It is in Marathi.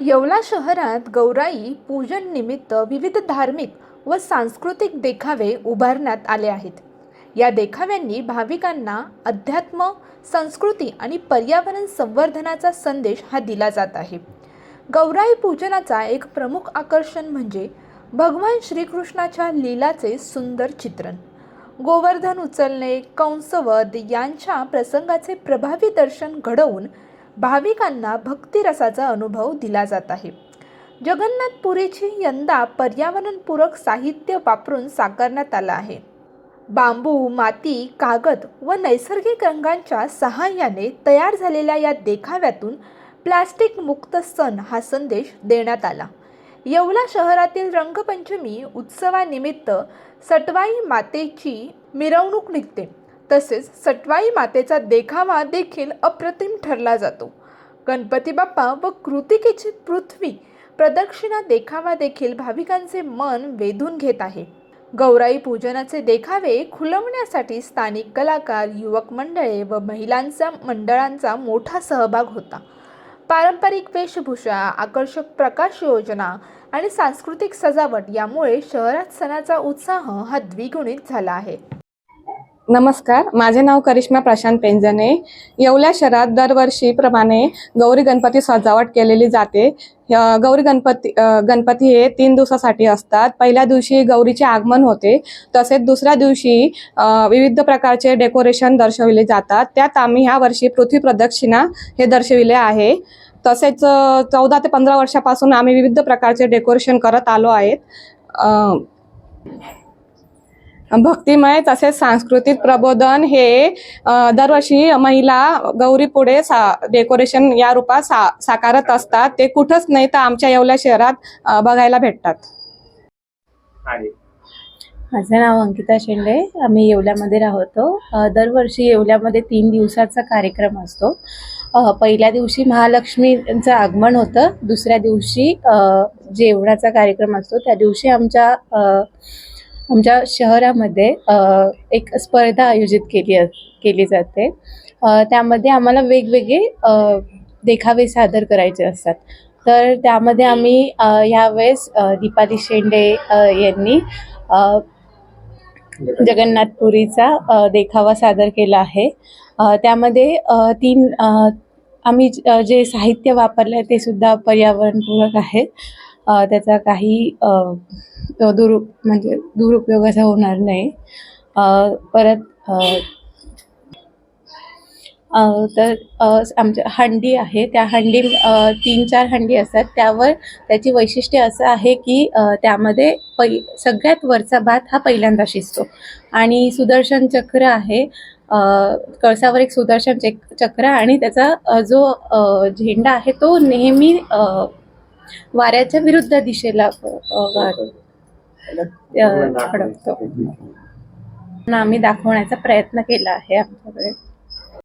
येवला शहरात गौराई पूजन निमित्त विविध धार्मिक व सांस्कृतिक देखावे उभारण्यात आले आहेत. या देखाव्यांनी भाविकांना अध्यात्म संस्कृती आणि पर्यावरण संवर्धनाचा संदेश हा दिला जात आहे. गौराई पूजनाचा एक प्रमुख आकर्षण म्हणजे भगवान श्रीकृष्णाच्या लीलाचे सुंदर चित्रण. गोवर्धन उचलणे कंसवध यांच्या प्रसंगाचे प्रभावी दर्शन घडवून भाविकांना भक्तिरसाचा अनुभव दिला जात आहे. जगन्नाथपुरीची यंदा पर्यावरणपूरक साहित्य वापरून साकारण्यात आलं आहे. बांबू माती कागद व नैसर्गिक रंगांच्या सहाय्याने तयार झालेल्या या देखाव्यातून प्लास्टिक मुक्त सण हा संदेश देण्यात आला. येवला शहरातील रंगपंचमी उत्सवानिमित्त सटवाई मातेची मिरवणूक निघते. तसेच सटवाई मातेचा देखावा देखील अप्रतिम ठरला जातो. गणपती बाप्पा व कृतिकेची पृथ्वी प्रदक्षिणा देखावा देखील भाविकांचे मन वेधून घेत आहे. गौराई पूजनाचे देखावे खुलवण्यासाठी स्थानिक कलाकार युवक मंडळे व महिलांचा मंडळांचा मोठा सहभाग होता. पारंपरिक वेशभूषा आकर्षक प्रकाश योजना आणि सांस्कृतिक सजावट यामुळे शहरात सणाचा उत्साह हा द्विगुणित झाला आहे. नमस्कार माझे नाव करिश्मा प्रशांत पेंजने येवल्या शहरात दरवर्षीप्रमाणे गौरी गणपती सजावट केलेली जाते. गौरी गणपती गणपती हे तीन दिवसासाठी असतात. पहिल्या दिवशी गौरीचे आगमन होते. तसेच दुसऱ्या दिवशी विविध प्रकारचे डेकोरेशन दर्शविले जातात. त्यात आम्ही ह्या वर्षी पृथ्वी प्रदक्षिणा हे दर्शविले आहे. तसेच चौदा ते पंधरा वर्षापासून आम्ही विविध प्रकारचे डेकोरेशन करत आलो आहेत. भक्तिमय तसेच सांस्कृतिक प्रबोधन हे दरवर्षी महिला गौरी पुढे सा डेकोरेशन या रूपात सा साकारत असतात. ते कुठंच नाही तर आमच्या येवल्या शहरात बघायला भेटतात. माझं नाव अंकिता शेंडे आम्ही येवल्यामध्ये राहतो. दरवर्षी येवल्यामध्ये तीन दिवसाचा कार्यक्रम असतो. पहिल्या दिवशी महालक्ष्मीचं आगमन होतं. दुसऱ्या दिवशी अ, जेवणाचा कार्यक्रम असतो. त्या दिवशी आमच्या अ, आमच्या शहरामध्ये एक स्पर्धा आयोजित केली केली जाते. त्यामध्ये आम्हाला वेगवेगळे देखावे सादर करायचे असतात. तर त्यामध्ये आम्ही यावेळेस दीपाली शेंडे यांनी जगन्नाथपुरीचा देखावा सादर केला आहे. त्यामध्ये तीन आम्ही जे साहित्य वापरलं आहे ते सुद्धा पर्यावरणपूरक आहे. त्याचा काही दुरुप दुर म्हणजे दुरुपयोग असा होणार नाही. परत तर आमच्या हंडी आहे. त्या हंडी तीन चार हंडी असतात. त्यावर त्याची वैशिष्ट्य असं आहे की त्यामध्ये पै सगळ्यात वरचा भात हा पहिल्यांदा शिजतो. आणि सुदर्शन चक्र आहे. कळसावर एक सुदर्शन चक चक्र आणि त्याचा जो झेंडा आहे तो नेहमी वाऱ्याच्या विरुद्ध दिशेला अ, वार- अ, फडकतो आम्ही दाखवण्याचा प्रयत्न केला आहे आमच्याकडे.